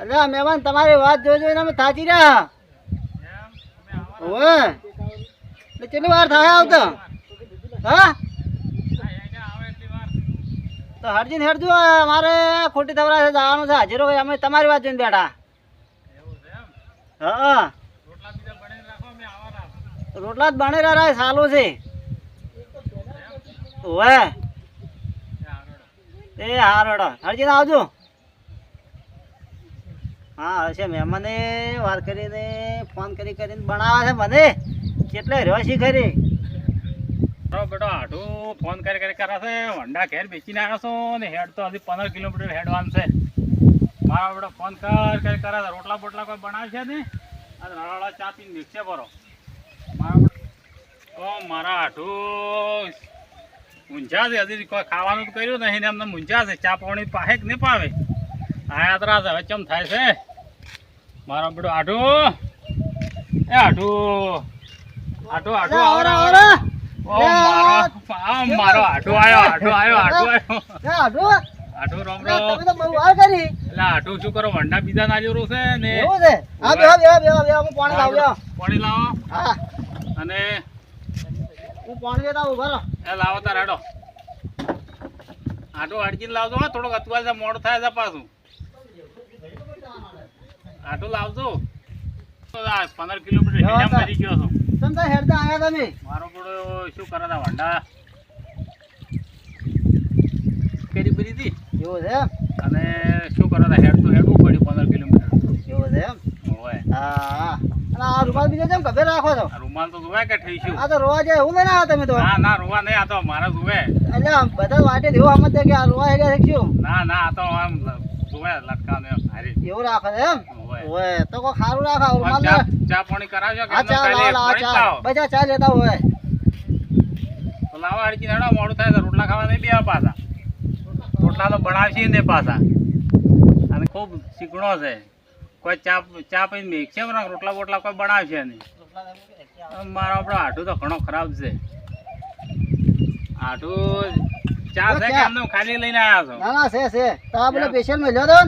અરે મહેમાન, તમારી વાત જોઈ જોઈને અમે થાચી રહ્યા. ઓવે. કેટલી વાર થાય આવતા? હા? તો હરજીન હેરજો અમારે ખોટી થવરા છે, જવાનું છે, હાજરો અમે તમારી વાત જોઈને બેઠા. હા. રોટલા જ બને રહ્યા સારું છે. ઓવે. એ હારોડો. હરજીને આવજો. હા હશે મહેમાને વાર કરીને ફોન કરી કરીને બનાવે છે મને. કેટલે રહ્યો છે ખરી બેટો આઠું ફોન કરી કરી કરે હોન્ડા ઘેર બેચીને આવ્યો છો ને હેડ તો હજી પંદર કિલોમીટર હેડવાનું છે. મારા બેટો, ફોન કર કરી કરે છે. રોટલા બોટલા કોઈ બનાવશે ને અને ચા પીને નીકળશે બરો મારા મારા આઠું મૂંઝા છે હજી કોઈ ખાવાનું તો કર્યું નહીં ને એમને મૂંઝા છે ચા પાણી પાહે કે નહીં પાવે આયા ત્રાસ હવે ચમ થાય છે? મારો બેટો આઠું એ આઠું આઠું આઠું આવરા આવરા. ઓ મારો મારો આઠો આયો આઠો આયો આઠો આવ્યો હાડુ, રોમ રોમ. તમે તો બહુ વાર કરી. એટલે આઠું શું કરો વંડા બીજા ના છે ને? એવું છે? હું પાણી લાવ બેહો. પાણી લાવો. હા. અને હું પાણી લેતા આવું બરો એ લાવો તાર હેડો. આટો અડકીને લાવજો હા થોડોક અતવાલ છે મોડું થાય છે પાછું. આટો લાવજો. પંદર કિલોમીટર હા, હેઠા મરી ગયો છું. તમે તો હેડતા આવ્યા તમે. મારો પડો શું કરે તા વંડા કેરી ભરી હતી? એવો છે અને શું કરે તા હેડતું હેડવું પડ્યું પંદર કિલોમીટર. એવો છે એમ? હોય હા. આ રૂમાલ બીજો કેમ ગભે રાખો છો? રૂમાલ તો જોવે કે થઈશું આ તો રોવા જાય એવું લઈને આવ્યા તમે તો. ના ના રોવા નહીં આ તો મારે જોવે એટલે બધા વાટે એવું સમજે કે આ રોવા હેડ્યા છે શું? ના ના આ તો આમ જોવે લટકાવ હારી. એવું રાખે છે એમ? ઓય તો કોઈ ખારું રાખે રૂમાલ ચા પાણી કરાવજો કે ચા લાવો એક લાવો પાણી ચા બધા ચા લેતા હોય. તો લાવો અડકી હેડો મોડું થાય તો રોટલા ખાવા નહીં બેવા પાછા. રોટલા તો બનાવશે ને પાછા. અને ખૂબ શીખણો છે. કોઈ ચા ચા પછી પણ રોટલા બોટલા કોઈ બનાવશે નહીં. મારો આપણો આટું તો ઘણો ખરાબ છે. આટું ચા છે કે એમને ખાલી લઈને આવ્યા છો? ના ના છે છે. તો આ પેલા એમ. પેશન્ટમાં તો?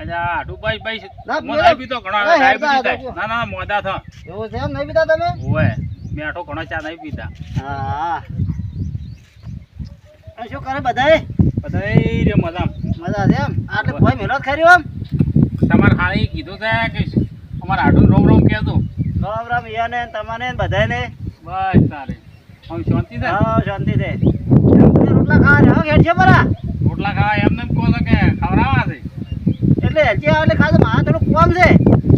અચ્છા આટું ભાઈ ભાઈ. નહીં પીતો ઘણો ડાયાબિટીસ થાય ના ના મોદા થો. એવું છે એમ? નહીં પીતા તમે? ઓય મેઠો ઘણો ચા નહીં પીતા હા. શું કરે બધાય? બધા રે મજા મજા છે એમ? આટલે કોઈ મહેનત ખરી આમ તમારે ખાલી કીધું છે કે અમારે આડું રોમ રોમ કહેતું રોમ રોમ યાને તમને ને બધાને બસ તારે હમ શાંતિ છે? હા શાંતિ છે. રોટલા ખાવા જાઓ ઘેર છે બરા રોટલા ખાવા એમને એમ કહો છો કે ખવડાવવા છે? એટલે હજી આવે એટલે ખાધું મા થોડું કોમ છે.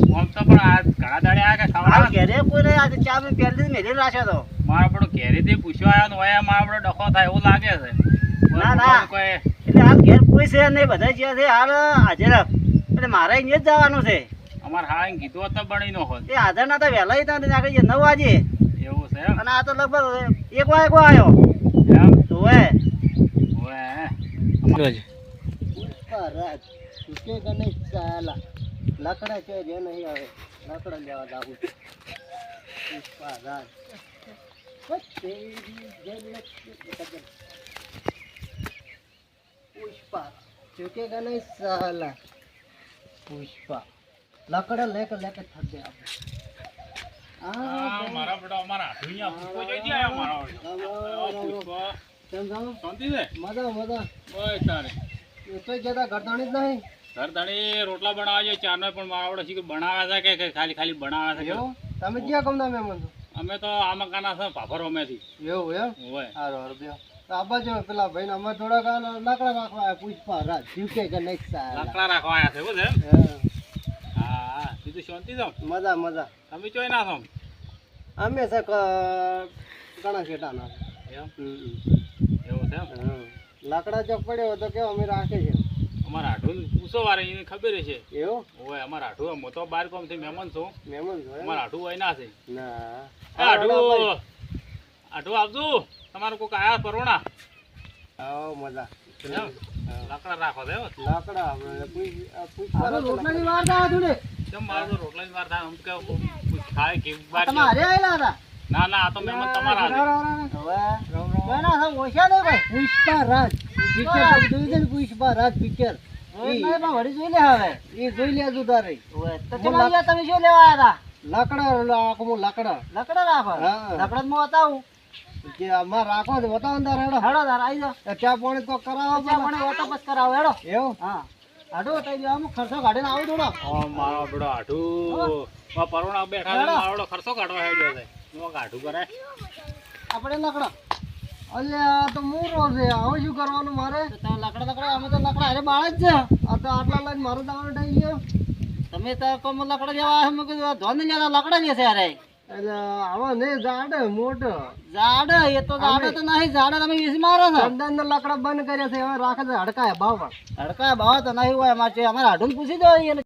કોમ તો પણ આ ઘણા દાડે આ કે આ ખવડાવવા ઘેરે કોઈ નહીં આજે ચા મેં પહેલી મેલી રાખ્યો તો. મારો આપણો ઘેરેથી પૂછવા આવ્યો ને હોય મારા આપણો ડખો થાય એવું લાગે છે. ના, ના. કોઈ એટલે આ ઘેર કોઈ છે નહીં બધા જ્યાં છે હાલ હાજર. એટલે મારે અહીંયા જ જવાનું છે. અમારે હા એમ કીધું હતું બની નો હોત. એ હાજર ના તો વહેલા હતા ને આગળ નવ વાગે. એવું છે અને આ તો લગભગ એક વાગે આવ્યો એમ? તો હે. ચાલા. લકડા છે જે નહીં આવે લકડા લેવા જાવું પુષ્પા. પુષ્પા. ચૂકે નહીં સાલા પુષ્પા લાકડા લેક લેક થક દે આપણે મારા બેટા અમારા હાથું પુષ્પો જોઈ દે આયો મારો આ શાંતિ છે? મજા મજા. બસ તારે. એ તો જતા ગરદાણી જ નહીં. ઘર રોટલા બનાવે છે ચારનો પણ મારા આપણે શીખર બનાવે છે કે ખાલી ખાલી બનાવે છે તમે ક્યાં ગમતા મહેમાન છો? અમે તો આ મકાના છે ભાભર અમેથી એવું એમ? હોય હારો હારો બેહો. તો આ પેલા ભાઈ અમે થોડાક લાકડા રાખવા આવ્યા પુષ્પા રાજ જીવકે કે નહીં સાલા લાકડા રાખવા આવ્યા છે એવું છે? હા, બીજું શાંતિ છો મજા મજા. તમે ચોઈ ના છો અમે છે ઘણા શેટાના હમ, એવું છે લાકડા ચોક પડ્યો તો કેવો અમે રાખે છે? અમારા હાઠું પૂછો વારે એને ખબર છે. એવું? હોય અમારા હાઠું હું તો બાર કોમથી મહેમાન છું. મહેમાન છું અમારા હાઠું હોય ના છે. ના. એ હાઠું આવજો. તમારું કોઈક આયા પરોણા. આવો મજા. લાકડા રાખો દે લાકડા રોટલાની વાર થાય થોડી કેમ મારો તો રોટલા વાર થાય? આમ કે ખાય કે વાર તમારે આયેલા હતા? ના ના આ તો મહેમાન તમારા હવે? ના ના ઓછા નહીં ભાઈ. પુષ્પા રાજ પિક્ચર જોઈ છે ને પુષ્પા રાજ પિક્ચર લાકડા જ નહીં, પણ વળી જોઈ લે હવે. એ જોઈ લેજો તારે. ઓવે, તો તમે શું લેવા આવ્યા લાકડા રાખો લાકડા રાખો. હા. લકડા હું બતાવું. જે અમાર રાખો તો બતાવો તારે હેડો. હેડો તાર આવી જાઓ ચા પાણી તો કરાવો ચા પાણી ઓટો બસ કરાવો હેડો. એવું? હા. હાડો તઈ જો અમુક ખર્ચો કાઢીને આવું થોડો. ઓ મારો બેડો આઠું માં પરોણા બેઠા છે મારો ખર્ચો કાઢવા હેડ્યો છે. હું કાઢું કરે? આપણે લકડા. અલ્યા આ તો મૂરો છે. હવે શું કરવાનું મારે? તમે લકડા લકડા અમે તો લકડા. અરે બાળ જ છે. આ તો આટલા લઈને મારો દાવાનો થઈ ગયો. તમે તો કોમ લકડા જેવા આવ્યા મેં કીધું ધોન ને લકડા જ છે અરે. એટલે આવા નહીં જાડે મોટો ઝાડ એ તો ઝાડ તો નહીં ઝાડ તમે વીસ મારો છો. ચંદન લાકડા બંધ કર્યા છે હવે રાખે છે હડકાય બાવળ. હડકા ભાવ તો નહીં હોય અમારે અમારે હાડું પૂછી દો એને